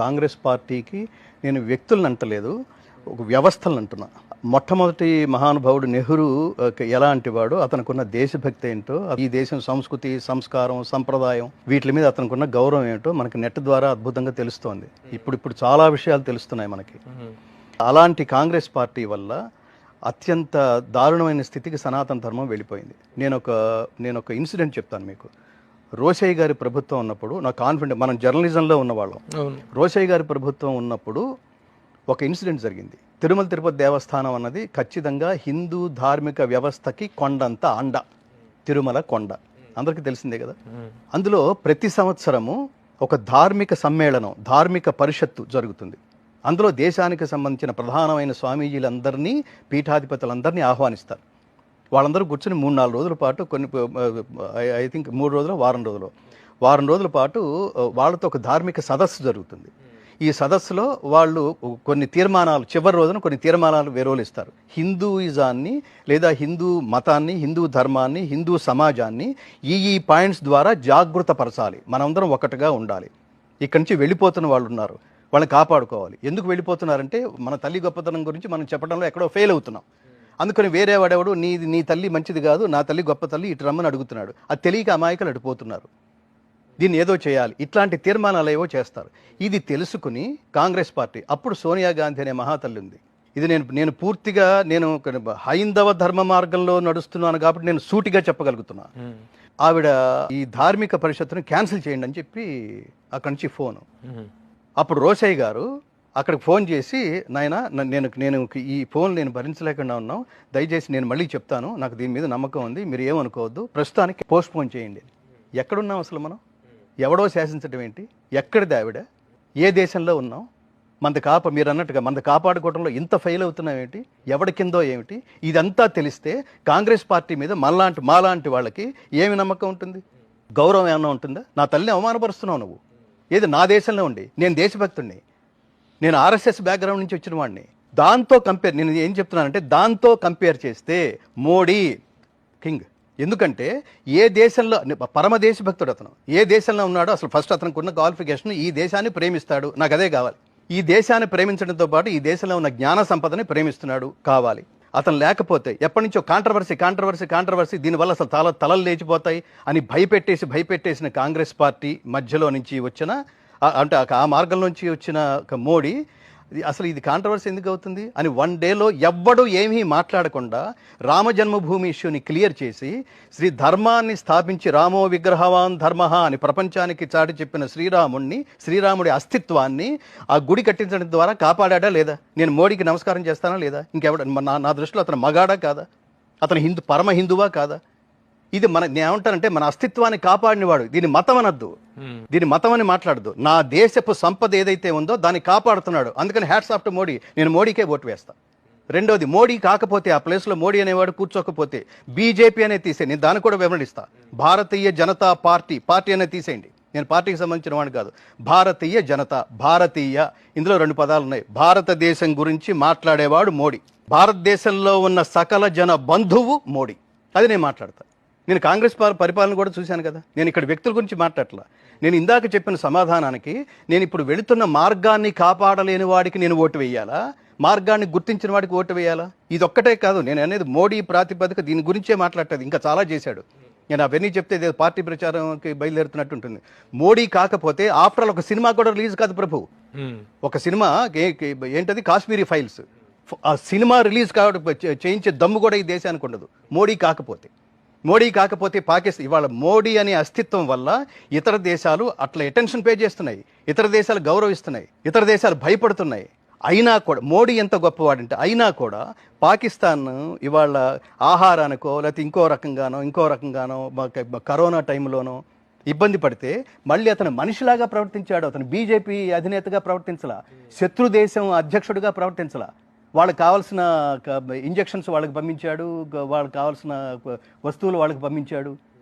కాంగ్రెస్ పార్టీకి నేను వ్యక్తులను అంటలేదు ఒక వ్యవస్థలను అంటున్నా. మొట్టమొదటి మహానుభావుడు నెహ్రూ ఎలాంటి వాడు అతనుకున్న దేశభక్తి ఏంటో ఈ దేశం సంస్కృతి సంస్కారం సంప్రదాయం వీటి మీద అతనుకున్న గౌరవం ఏంటో మనకి నెట్ ద్వారా అద్భుతంగా తెలుస్తోంది. ఇప్పుడు ఇప్పుడు చాలా విషయాలు తెలుస్తున్నాయి మనకి. అలాంటి కాంగ్రెస్ పార్టీ వల్ల అత్యంత దారుణమైన స్థితికి సనాతన ధర్మం వెళ్ళిపోయింది. నేను ఒక నేను ఒక ఇన్సిడెంట్ చెప్తాను మీకు. రోషయ్య గారి ప్రభుత్వం ఉన్నప్పుడు నా కాన్ఫిడెంట్ మనం జర్నలిజంలో ఉన్నవాళ్ళం. రోషయ్య గారి ప్రభుత్వం ఉన్నప్పుడు ఒక ఇన్సిడెంట్ జరిగింది. తిరుమల తిరుపతి దేవస్థానం అన్నది ఖచ్చితంగా హిందూ ధార్మిక వ్యవస్థకి కొండంత అండ. తిరుమల కొండ. అందరికీ తెలిసిందే కదా? అందులో ప్రతి సంవత్సరము ఒక ధార్మిక సమ్మేళనం ధార్మిక పరిషత్తు జరుగుతుంది. అందులో దేశానికి సంబంధించిన ప్రధానమైన స్వామీజీలందరినీ పీఠాధిపతులందరినీ ఆహ్వానిస్తారు. వాళ్ళందరూ కూర్చొని మూడు నాలుగు రోజుల పాటు కొన్ని ఐ థింక్ మూడు రోజులు వారం రోజులు. వారం రోజుల పాటు వాళ్ళతో ఒక ధార్మిక సదస్సు జరుగుతుంది. ఈ సదస్సులో వాళ్ళు కొన్ని తీర్మానాలు చివరి రోజున కొన్ని తీర్మానాలు విరోలిస్తారు హిందూయిజాన్ని లేదా హిందూ మతాన్ని హిందూ ధర్మాన్ని హిందూ సమాజాన్ని ఈ ఈ పాయింట్స్ ద్వారా జాగృతపరచాలి. మనందరం ఒకటిగా ఉండాలి. ఇక్కడి నుంచి వెళ్ళిపోతున్న వాళ్ళు ఉన్నారు. వాళ్ళని కాపాడుకోవాలి. ఎందుకు వెళ్ళిపోతున్నారంటే మన తల్లి గొప్పతనం గురించి మనం చెప్పడంలో ఎక్కడో ఫెయిల్ అవుతున్నాం. అందుకని వేరే వాడెవడు నీ నీ తల్లి మంచిది కాదు నా తల్లి గొప్ప తల్లి ఇటు రమ్మని అడుగుతున్నాడు. అది తెలియక అమాయకులు అడిపోతున్నారు దీన్ని ఏదో చేయాలి. ఇట్లాంటి తీర్మానాలు ఏవో చేస్తారు. ఇది తెలుసుకుని కాంగ్రెస్ పార్టీ అప్పుడు సోనియా గాంధీ అనే మహాతల్లి ఉంది. ఇది నేను నేను పూర్తిగా నేను హైందవ ధర్మ మార్గంలో నడుస్తున్నాను కాబట్టి నేను సూటిగా చెప్పగలుగుతున్నా. ఆవిడ ఈ ధార్మిక పరిషత్తును క్యాన్సిల్ చేయండి అని చెప్పి అక్కడి నుంచి ఫోను. అప్పుడు రోషయ్య గారు అక్కడికి ఫోన్ చేసి నాయన నేను నేను ఈ ఫోన్ నేను భరించలేకుండా ఉన్నాం. దయచేసి నేను మళ్ళీ చెప్తాను. నాకు దీని మీద నమ్మకం ఉంది. మీరు ఏమనుకోవద్దు. ప్రస్తుతానికి పోస్ట్ పోన్ చేయండి. ఎక్కడున్నాం అసలు మనం? ఎవడో శాసించడం ఏంటి? ఎక్కడిది ఆవిడ? ఏ దేశంలో ఉన్నాం? మంద కాప మీరు అన్నట్టుగా మంద కాపాడుకోవడంలో ఇంత ఫెయిల్ అవుతున్నాం ఏంటి? ఎవడి కిందో ఏమిటి? ఇదంతా తెలిస్తే కాంగ్రెస్ పార్టీ మీద మళ్ళాంటి మాలాంటి వాళ్ళకి ఏమి నమ్మకం ఉంటుంది? గౌరవం ఏమైనా ఉంటుందా? నా తల్లిని అవమానపరుస్తున్నావు నువ్వు. ఏది నా దేశంలో ఉండి? నేను దేశభక్తుడిని నేను ఆర్ఎస్ఎస్ బ్యాక్గ్రౌండ్ నుంచి వచ్చిన వాడిని. దాంతో కంపేర్ నేను ఏం చెప్తున్నానంటే దాంతో కంపేర్ చేస్తే మోడీ కింగ్ ఎందుకంటే ఏ దేశంలో పరమ దేశభక్తుడు అతను. ఏ దేశంలో ఉన్నాడో అసలు ఫస్ట్ అతనికి ఉన్న క్వాలిఫికేషన్ ఈ దేశాన్ని ప్రేమిస్తాడు. నాకు అదే కావాలి. ఈ దేశాన్ని ప్రేమించడంతో పాటు ఈ దేశంలో ఉన్న జ్ఞాన సంపదని ప్రేమిస్తున్నాడు కావాలి. అతను లేకపోతే ఎప్పటి నుంచో కాంట్రవర్సీ కాంట్రవర్సీ కాంట్రవర్సీ దీనివల్ల అసలు తల తలలు లేచిపోతాయి అని భయపెట్టేసి భయపెట్టేసిన కాంగ్రెస్ పార్టీ మధ్యలో నుంచి వచ్చిన అంటే ఆ- ఆ మార్గం నుంచి వచ్చిన ఒక మోడీ అసలు ఇది కాంట్రవర్సీ ఎందుకు అవుతుంది? అని వన్ డేలో ఎవ్వడు ఏమీ మాట్లాడకుండా రామ జన్మభూమి ఇష్యూని క్లియర్ చేసి శ్రీ ధర్మాన్ని స్థాపించి రామో విగ్రహవాన్ ధర్మ అని ప్రపంచానికి చాటి చెప్పిన శ్రీరాముణ్ణి శ్రీరాముడి అస్తిత్వాన్ని ఆ గుడి కట్టించడం ద్వారా కాపాడా లేదా? నేను మోడీకి నమస్కారం చేస్తానా లేదా? ఇంకెవడ నా నా దృష్టిలో అతను మగాడా కాదా? అతను హిందూ పరమ హిందువా కాదా? ఇది మన నేను ఏమంటానంటే మన అస్తిత్వాన్ని కాపాడినవాడు. దీని మతం అనద్దు దీని మతం అని మాట్లాడదు నా దేశపు సంపద ఏదైతే ఉందో దాన్ని కాపాడుతున్నాడు. అందుకని హ్యాట్స్ ఆఫ్ టు మోడీ నేను మోడీకే ఓటు వేస్తా. రెండోది మోడీ కాకపోతే ఆ ప్లేస్లో మోడీ అనేవాడు కూర్చోకపోతే బీజేపీ అనేది తీసే నేను దాన్ని కూడా వివరణిస్తా. భారతీయ జనతా పార్టీ పార్టీ అనేది తీసేయండి. నేను పార్టీకి సంబంధించిన వాడిని కాదు. భారతీయ జనత భారతీయ ఇందులో రెండు పదాలు ఉన్నాయి. భారతదేశం గురించి మాట్లాడేవాడు మోడీ. భారతదేశంలో ఉన్న సకల జన బంధువు మోడీ. అది నేను మాట్లాడతా. నేను కాంగ్రెస్ పరిపాలన కూడా చూశాను కదా. నేను ఇక్కడ వ్యక్తుల గురించి మాట్లాడట్లా. నేను ఇందాక చెప్పిన సమాధానానికి నేను ఇప్పుడు వెళుతున్న మార్గాన్ని కాపాడలేని వాడికి నేను ఓటు వేయాలా? మార్గాన్ని గుర్తించిన వాడికి ఓటు వేయాలా? ఇది ఒక్కటే కాదు. నేను అనేది మోడీ ప్రాతిపదిక దీని గురించే మాట్లాడేది. ఇంకా చాలా చేశాడు. నేను అవన్నీ చెప్తే ఇదేదో పార్టీ ప్రచారంకి బయలుదేరుతున్నట్టు ఉంటుంది. మోడీ కాకపోతే ఆఫ్టర్ ఆల్ ఒక సినిమా కూడా రిలీజ్ కాదు ప్రభు. ఒక సినిమా ఏంటది? కాశ్మీరీ ఫైల్స్. ఆ సినిమా రిలీజ్ కావడం చేయించే దమ్ము కూడా ఈ దేశానికి ఉండదు. మోడీ కాకపోతే. మోడీ కాకపోతే పాకిస్తాన్ ఇవాళ మోడీ అనే అస్తిత్వం వల్ల ఇతర దేశాలు అట్లా అటెన్షన్ పే చేస్తున్నాయి. ఇతర దేశాలు గౌరవిస్తున్నాయి. ఇతర దేశాలు భయపడుతున్నాయి. అయినా కూడా మోడీ ఎంత గొప్పవాడంటే అయినా కూడా పాకిస్తాన్ ఇవాళ ఆహారానికో లేకపోతే ఇంకో రకంగానో ఇంకో రకంగానో కరోనా టైంలోనో ఇబ్బంది పడితే మళ్ళీ అతను మనిషిలాగా ప్రవర్తించాడు. అతను బీజేపీ అధినేతగా ప్రవర్తించలా. శత్రు దేశం అధ్యక్షుడిగా ప్రవర్తించలా. వాళ్ళకి కావాల్సిన ఇంజెక్షన్స్ వాళ్ళకి పంపించాడు వాళ్ళకి కావాల్సిన వస్తువులు వాళ్ళకి పంపించాడు.